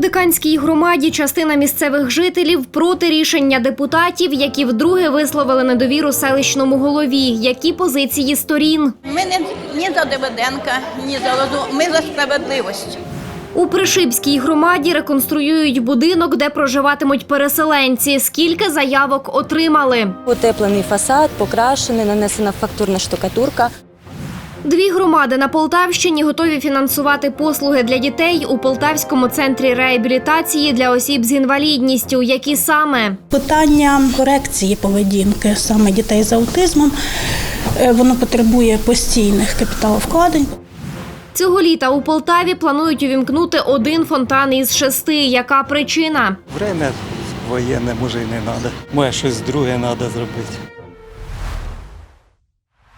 диканській громаді частина місцевих жителів проти рішення депутатів, які вдруге висловили недовіру селищному голові. Які позиції сторін? Ми не ні за Давиденка, ні за Лозу. Ми за справедливість. У Пришибській громаді реконструюють будинок, де проживатимуть переселенці. Скільки заявок отримали? Утеплений фасад, покрашений, нанесена фактурна штукатурка. Дві громади на Полтавщині готові фінансувати послуги для дітей у Полтавському центрі реабілітації для осіб з інвалідністю. Які саме? Питання корекції поведінки саме дітей з аутизмом. е, Воно потребує постійних капіталовкладень. Цього літа у Полтаві планують увімкнути один фонтан із шести. Яка причина? Время воєнне, може, і не треба. Може, щось друге треба зробити.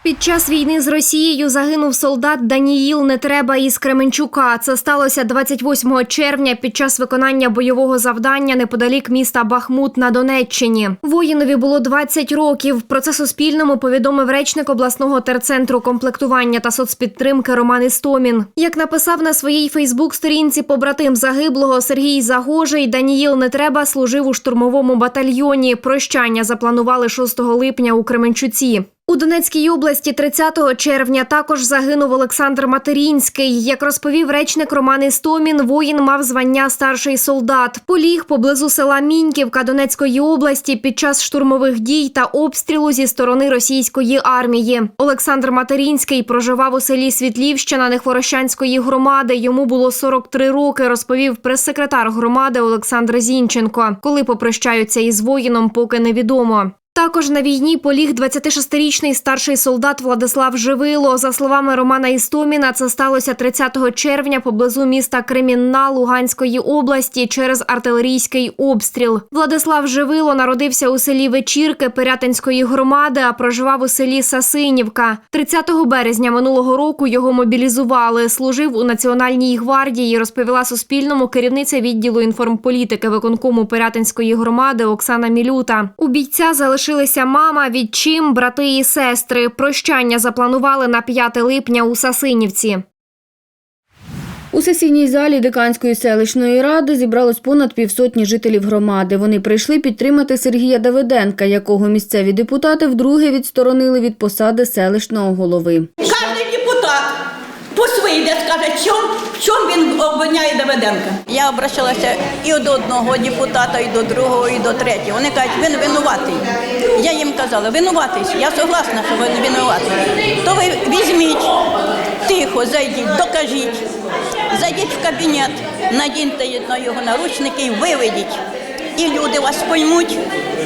Під час війни з Росією загинув солдат Даніїл Нетреба із Кременчука. Це сталося 28 червня під час виконання бойового завдання неподалік міста Бахмут на Донеччині. Воїнові було 20 років. Про це Суспільному повідомив речник обласного терцентру комплектування та соцпідтримки Роман Істомін. Як написав на своїй Фейсбук-сторінці побратим загиблого Сергій Загожий, Даніїл Нетреба служив у штурмовому батальйоні. Прощання запланували 6 липня у Кременчуці. У Донецькій області 30 червня також загинув Олександр Матерінський. Як розповів речник Роман Істомін, воїн мав звання старший солдат. Поліг поблизу села Міньківка Донецької області під час штурмових дій та обстрілу зі сторони російської армії. Олександр Матерінський проживав у селі Світлівщина Нехворощанської громади. Йому було 43 роки, розповів прес-секретар громади Олександр Зінченко. Коли попрощаються із воїном, поки невідомо. Також на війні поліг 26-річний старший солдат Владислав Живило. За словами Романа Істоміна, це сталося 30 червня поблизу міста Кремінна Луганської області через артилерійський обстріл. Владислав Живило народився у селі Вечірки Пирятинської громади, а проживав у селі Сасинівка. 30 березня минулого року його мобілізували. Служив у Національній гвардії. Розповіла Суспільному керівниця відділу інформполітики виконкому Пирятинської громади Оксана Мілюта. У бійця залишилися мама, відчим, брати і сестри. Прощання запланували на 5 липня у Сасинівці. У сесійній залі Диканської селищної ради зібралось понад півсотні жителів громади. Вони прийшли підтримати Сергія Давиденка, якого місцеві депутати вдруге відсторонили від посади селищного голови. Кожен депутат пусть вийде, скаже, в чому, в чому він обвиняє Давиденка. Я обращалася і до одного депутата, і до другого, і до третього. Вони кажуть, він винуватий. Я їм казала, винуватий. Я согласна, що він винуватий. То ви візьміть, тихо, зайдіть, докажіть. Зайдіть в кабінет, надіньте на його наручники і виведіть. І люди вас поймуть,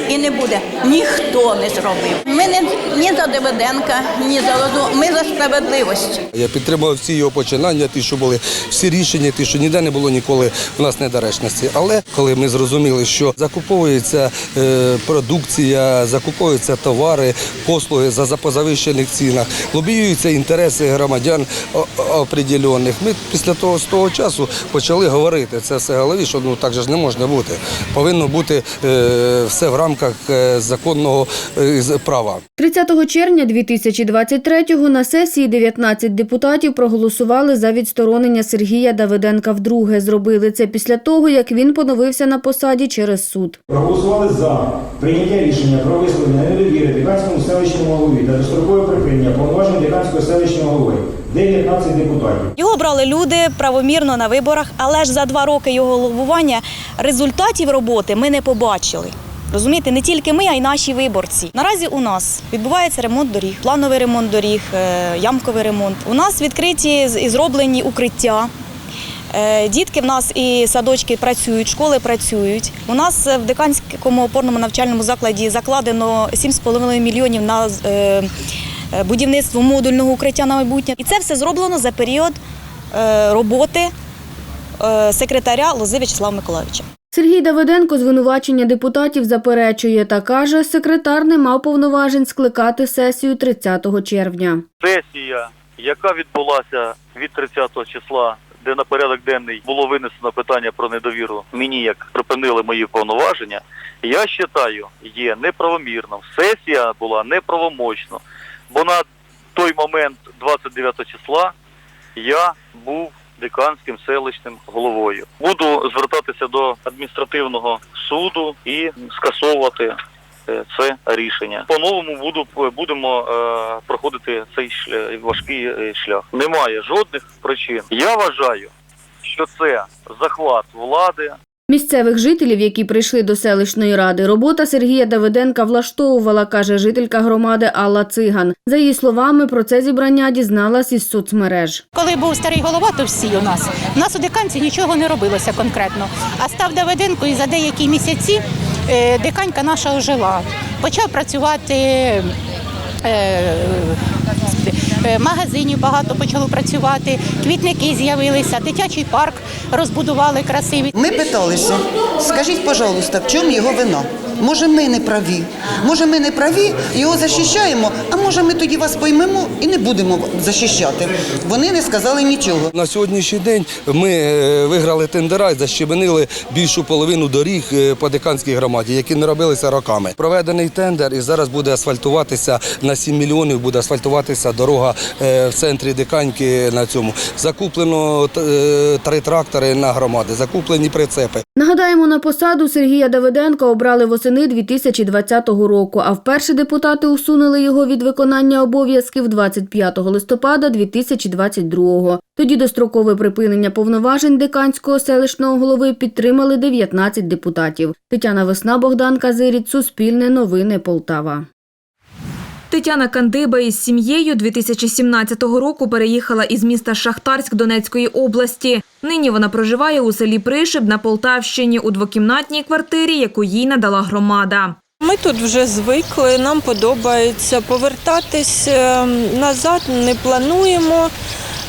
і не буде. Ніхто не зробив. Ми не ні за Давиденка, ні за Лозу. Ми за справедливість. Я підтримував всі його починання, ті, що були всі рішення, ті, що ніде не було ніколи у нас недоречності. Але коли ми зрозуміли, що закуповується е, продукція, закуповуються товари, послуги за запозавищених цінах, лобіюються інтереси громадян определених. Ми після того з того часу почали говорити це все голові, що ну так же ж не можна бути. Повинно бути е, все в рамках е, законного е, з- права. 30 червня 2023-го на сесії 19 депутатів проголосували за відсторонення Сергія Давиденка вдруге. Зробили це після того, як він поновився на посаді через суд. Проголосували за прийняття рішення про висловлення недовіри Диканському селищному голові та дострокове припинення повноважень Диканського селищного голови 19 депутатів. Його обрали люди правомірно на виборах, але ж за два роки його головування результатів роботи ми не побачили. Розумієте, не тільки ми, а й наші виборці. Наразі у нас відбувається ремонт доріг, плановий ремонт доріг, е, ямковий ремонт. У нас відкриті і зроблені укриття. Е, Дітки в нас і садочки працюють, школи працюють. У нас в Диканському опорному навчальному закладі закладено 7,5 мільйонів на е, будівництво модульного укриття на майбутнє. І це все зроблено за період е, роботи е, секретаря Лози В'ячеслава Миколаївича. Сергій Давиденко звинувачення депутатів заперечує та каже, секретар не мав повноважень скликати сесію 30 червня. сесія, яка відбулася від 30 числа, де на порядок денний було винесено питання про недовіру мені, як припинили мої повноваження, я вважаю, є неправомірним. Сесія була неправомочна, бо на той момент, 29 числа, я був деканським селищним головою. Буду звертатися до адміністративного суду і скасовувати е, це рішення. По-новому буду будемо е, проходити цей шлях, важкий е, шлях. Немає жодних причин. Я вважаю, що це захват влади, Місцевих жителів, які прийшли до селищної ради, робота Сергія Давиденка влаштовувала, каже жителька громади Алла Циган. За її словами, про це зібрання дізналась із соцмереж. Коли був старий голова, то всі у нас. У нас у деканці нічого не робилося конкретно. А став Давиденко і за деякі місяці е, деканька наша ожила. Почав працювати. Е, Магазинів багато почало працювати, квітники з'явилися, дитячий парк розбудували красивий. Ми питалися, скажіть, пожалуйста, в чому його вина? Може, ми не праві? Може, ми не праві, його захищаємо, може, ми тоді вас поймемо і не будемо захищати. Вони не сказали нічого. На сьогоднішній день ми е, виграли тендера і защебенили більшу половину доріг е, по деканській громаді, які не робилися роками. Проведений тендер і зараз буде асфальтуватися на 7 мільйонів. Буде асфальтуватися дорога е, в центрі деканьки на цьому. Закуплено три трактори на громади, закуплені прицепи. Нагадаємо, на посаду Сергія Давиденка обрали восени 2020 року, а вперше депутати усунули його від виконання обов'язків 25 листопада 2022-го. Тоді дострокове припинення повноважень деканського селищного голови підтримали 19 депутатів. Тетяна Весна, Богдан Казиріць, Суспільне новини Полтава. Тетяна Кандиба із сім'єю 2017 року переїхала із міста Шахтарськ Донецької області. Нині вона проживає у селі Пришиб на Полтавщині у двокімнатній квартирі, яку їй надала громада. Ми тут вже звикли, нам подобається повертатись ем, назад, не плануємо,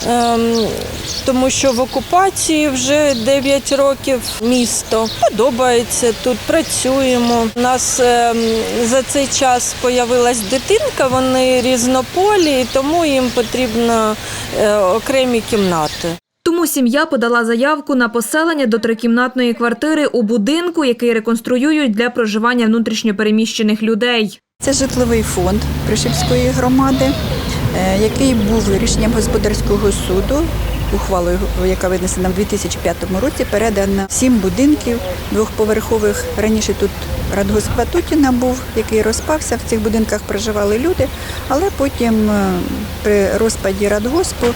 ем, тому що в окупації вже 9 років місто. Подобається тут, працюємо. У нас ем, за цей час з'явилась дитинка, вони різнополі, тому їм потрібно е, окремі кімнати. Тому сім'я подала заявку на поселення до трикімнатної квартири у будинку, який реконструюють для проживання внутрішньопереміщених людей. Це житловий фонд Пришипської громади, е, який був рішенням господарського суду, ухвалою, яка винесена в 2005 році, передано сім будинків двохповерхових. Раніше тут радгосп Ватутіна був, який розпався. В цих будинках проживали люди, але потім е, при розпаді радгоспу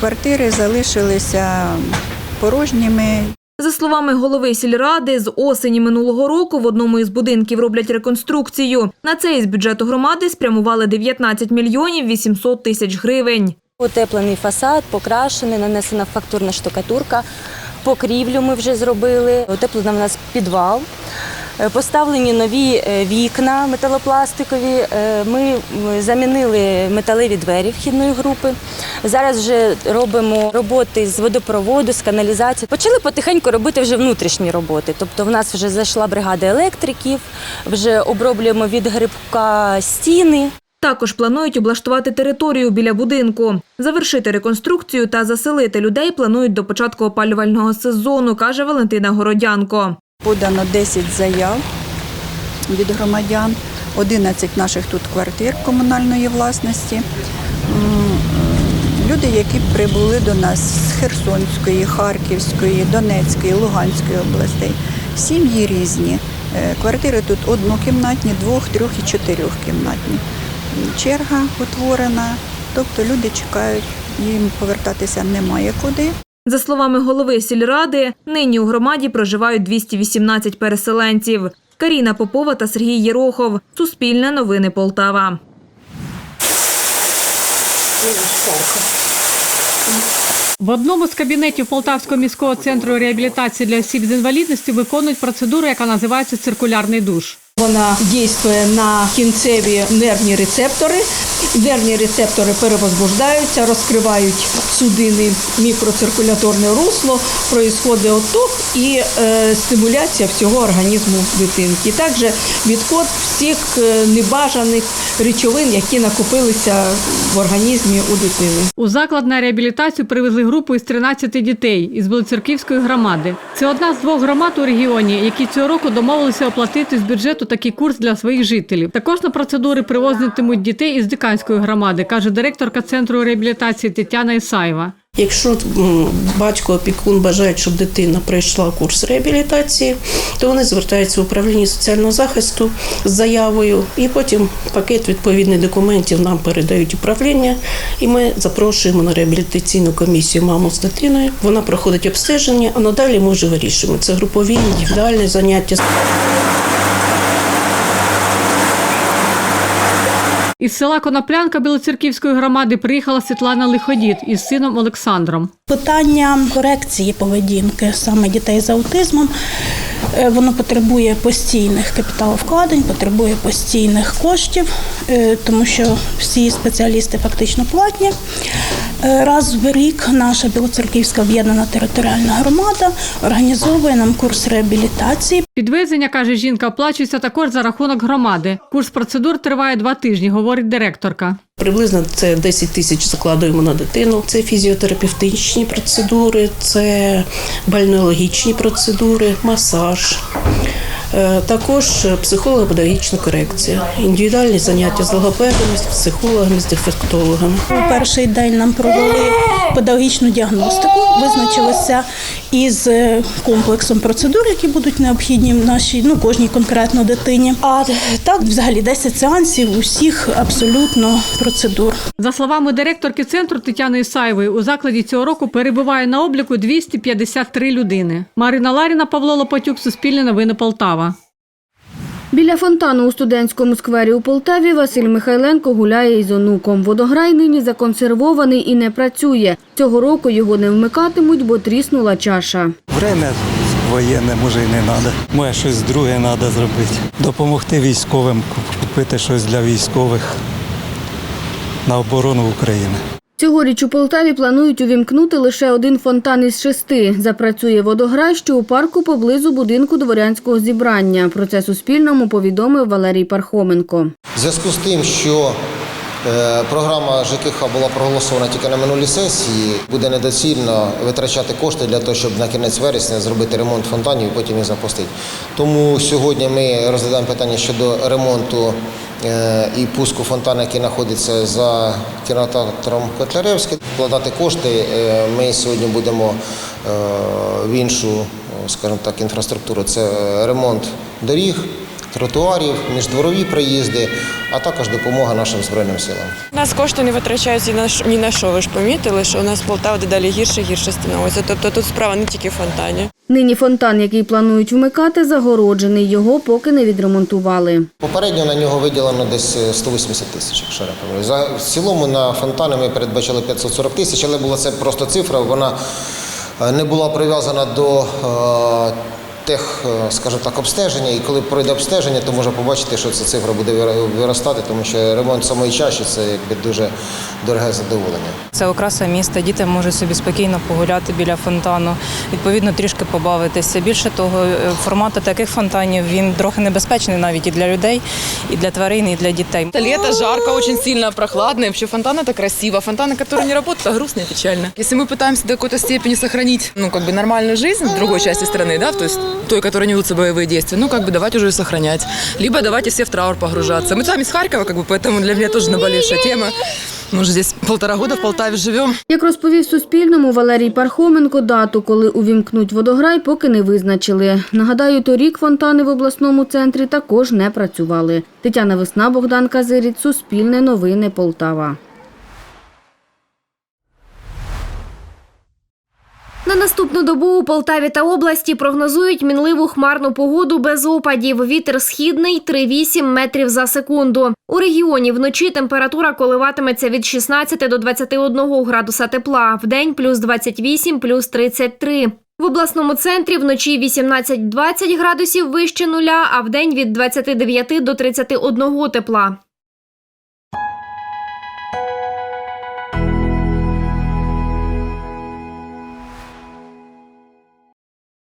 квартири залишилися порожніми. За словами голови сільради, з осені минулого року в одному із будинків роблять реконструкцію. На це із бюджету громади спрямували 19 мільйонів 800 тисяч гривень. Утеплений фасад, покрашений, нанесена фактурна штукатурка. Покрівлю ми вже зробили. Утеплено в нас підвал. Е, Поставлені нові е, вікна металопластикові. Е, Ми замінили металеві двері вхідної групи. Зараз вже робимо роботи з водопроводу, з каналізації. Почали потихеньку робити вже внутрішні роботи. Тобто в нас вже зайшла бригада електриків, вже оброблюємо від грибка стіни. Також планують облаштувати територію біля будинку. Завершити реконструкцію та заселити людей планують до початку опалювального сезону, каже Валентина Городянко. Подано 10 заяв від громадян, 11 наших тут квартир комунальної власності. Е, Люди, які прибули до нас з Херсонської, Харківської, Донецької, Луганської областей. Сім'ї різні. Е, Квартири тут однокімнатні, двох, трьох і чотирьохкімнатні. Черга утворена, тобто люди чекають, їм повертатися немає куди. За словами голови сільради, нині у громаді проживають 218 переселенців. Каріна Попова та Сергій Єрохов. Суспільне новини Полтава. В одному з кабінетів Полтавського міського центру реабілітації для осіб з інвалідністю виконують процедуру, яка називається циркулярний душ. Вона дійствує на кінцеві нервні рецептори. Нервні рецептори перевозбуждаються, розкривають судини мікроциркуляторне русло, проїсходить отток і е, стимуляція всього організму дитинки. Також відход всіх е, небажаних речовин, які накопилися в організмі у дитини. У заклад на реабілітацію привезли групу із 13 дітей із Білоцерківської громади. Це одна з двох громад у регіоні, які цього року домовилися оплатити з бюджету такий курс для своїх жителів. Також на процедури привозитимуть дітей із Диканської громади, каже директорка центру реабілітації Тетяна Ісаєва. Якщо батько опікун бажають, щоб дитина пройшла курс реабілітації, то вони звертаються в управління соціального захисту з заявою, і потім пакет відповідних документів нам передають управління, і ми запрошуємо на реабілітаційну комісію маму з дитиною. Вона проходить обстеження, а надалі ми вже вирішуємо. Це групові, індивідуальні заняття. Із села Коноплянка Білоцерківської громади приїхала Світлана Лиходіт із сином Олександром. Питання корекції поведінки саме дітей з аутизмом. Е, Воно потребує постійних капіталовкладень, потребує постійних коштів, е, тому що всі спеціалісти фактично платні. Е, Раз в рік наша Білоцерківська об'єднана територіальна громада організовує нам курс реабілітації. Підвезення, каже жінка, оплачується також за рахунок громади. Курс процедур триває два тижні, говорить директорка. Приблизно це 10 тисяч закладуємо на дитину. Це фізіотерапевтичні процедури, це бальнеологічні процедури, масаж. Е, Також психолого-педагогічна корекція, індивідуальні заняття з логопедами, з психологами, з дефектологами. У перший день нам провели педагогічну діагностику, визначилися із е, комплексом процедур, які будуть необхідні нашій, ну кожній конкретно дитині. А так, взагалі, 10 сеансів усіх абсолютно процедур. За словами директорки центру Тетяни Ісаєвої, у закладі цього року перебуває на обліку 253 людини. Марина Ларіна, Павло Лопатюк, Суспільне новини Полтава. Біля фонтану у студентському сквері у Полтаві Василь Михайленко гуляє із онуком. Водограй нині законсервований і не працює. Цього року його не вмикатимуть, бо тріснула чаша. Время воєнне, може і не треба. Може щось друге треба зробити. Допомогти військовим, купити щось для військових на оборону України. Цьогоріч у Полтаві планують увімкнути лише один фонтан із шести. Запрацює водограй, що у парку поблизу будинку дворянського зібрання. Про це Суспільному повідомив Валерій Пархоменко. Зв'язку з тим, що програма ЖКХ була проголосована тільки на минулій сесії, буде недоцільно витрачати кошти для того, щоб на кінець вересня зробити ремонт фонтанів і потім їх запустити. Тому сьогодні ми розглядаємо питання щодо ремонту е, і пуску фонтану, який знаходиться за кінотеатром Котляревський. Вкладати кошти е, ми сьогодні будемо е, в іншу, е, скажімо так, інфраструктуру. Це ремонт доріг тротуарів, міждворові проїзди, а також допомога нашим збройним силам. У нас кошти не витрачаються ні на що-. Ви ж помітили, що у нас Полтава дедалі гірше гірше становиться. Тобто тут справа не тільки в фонтані. Нині фонтан, який планують вмикати, загороджений. Його поки не відремонтували. Попередньо на нього виділено десь е, 180 тисяч, якщо я не. За в цілому на фонтани ми передбачили 540 тисяч, але була це просто цифра. Вона е, не була прив'язана до е, тех, е, скажімо так, обстеження. І коли пройде обстеження, то можна побачити, що ця цифра буде вира- виростати, тому що ремонт самої чаші це якби дуже дороге задоволення. Це окраса міста. Діти можуть собі спокійно погуляти біля фонтану, відповідно трішки побавитися. Більше того, е, формат таких фонтанів він трохи небезпечний навіть і для людей, і для тварин, і для дітей. Лето жарко, очень сильно прохладно. И вообще фонтан это красиво. Фонтаны, которые не работают, это грустно и печально. Если мы пытаемся до какой-то степени сохранить, ну, как бы нормальную жизнь в другой части страны, да, то есть той, которой не ведутся боевые действия, ну, как бы давайте уже ее сохранять. Либо давайте все в траур погружаться. Мы сами из Харькова, как бы, поэтому для меня тоже наболевшая тема. Мы уже здесь полтора года в Полтаве живем. Як розповів Суспільному Валерій Пархоменко, дату, коли увімкнуть водограй, поки не визначили. Нагадаю, торік фонтани в обласному центрі також не працювали. Тетяна Весна, Богдан Казиріць, Суспільне новини, Полтава. На наступну добу у Полтаві та області прогнозують мінливу хмарну погоду без опадів. Вітер східний 3,8 метрів за секунду. У регіоні вночі температура коливатиметься від 16 до 21 градуса тепла. Вдень плюс 28, плюс 33. В обласному центрі вночі 18-20 градусів вище нуля, а вдень від 29 до 31 тепла.